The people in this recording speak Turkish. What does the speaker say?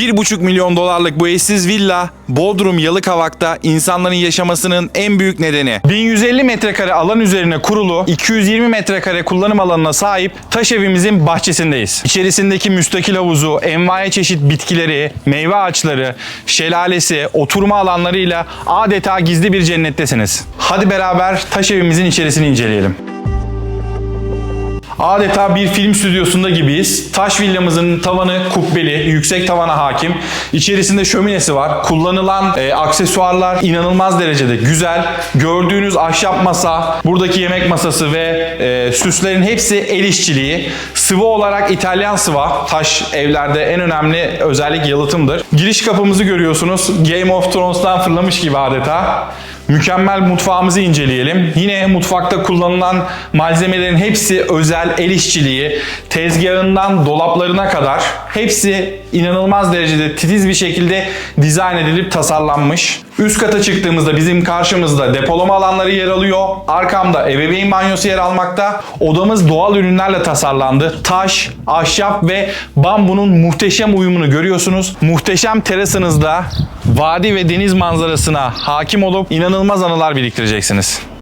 1,5 milyon dolarlık bu eşsiz villa Bodrum Yalıkavak'ta insanların yaşamasının en büyük nedeni. 1150 metrekare alan üzerine kurulu 220 metrekare kullanım alanına sahip taş evimizin bahçesindeyiz. İçerisindeki müstakil havuzu, envai çeşit bitkileri, meyve ağaçları, şelalesi, oturma alanlarıyla adeta gizli bir cennettesiniz. Hadi beraber taş evimizin içerisini inceleyelim. Adeta bir film stüdyosunda gibiyiz. Taş villamızın tavanı kubbeli, yüksek tavana hakim. İçerisinde şöminesi var. Kullanılan e, aksesuarlar inanılmaz derecede güzel. Gördüğünüz ahşap masa, buradaki yemek masası ve e, süslerin hepsi el işçiliği. Sıvı olarak İtalyan sıva. Taş evlerde en önemli özellik yalıtımdır. Giriş kapımızı görüyorsunuz. Game of Thrones'tan fırlamış gibi adeta. Mükemmel mutfağımızı inceleyelim. Yine mutfakta kullanılan malzemelerin hepsi özel el işçiliği. Tezgahından dolaplarına kadar hepsi inanılmaz derecede titiz bir şekilde dizayn edilip tasarlanmış. Üst kata çıktığımızda bizim karşımızda depolama alanları yer alıyor. Arkamda ebeveyn banyosu yer almakta. Odamız doğal ürünlerle tasarlandı. Taş, ahşap ve bambunun muhteşem uyumunu görüyorsunuz. Muhteşem terasınızda vadi ve deniz manzarasına hakim olup inanılmaz anılar biriktireceksiniz.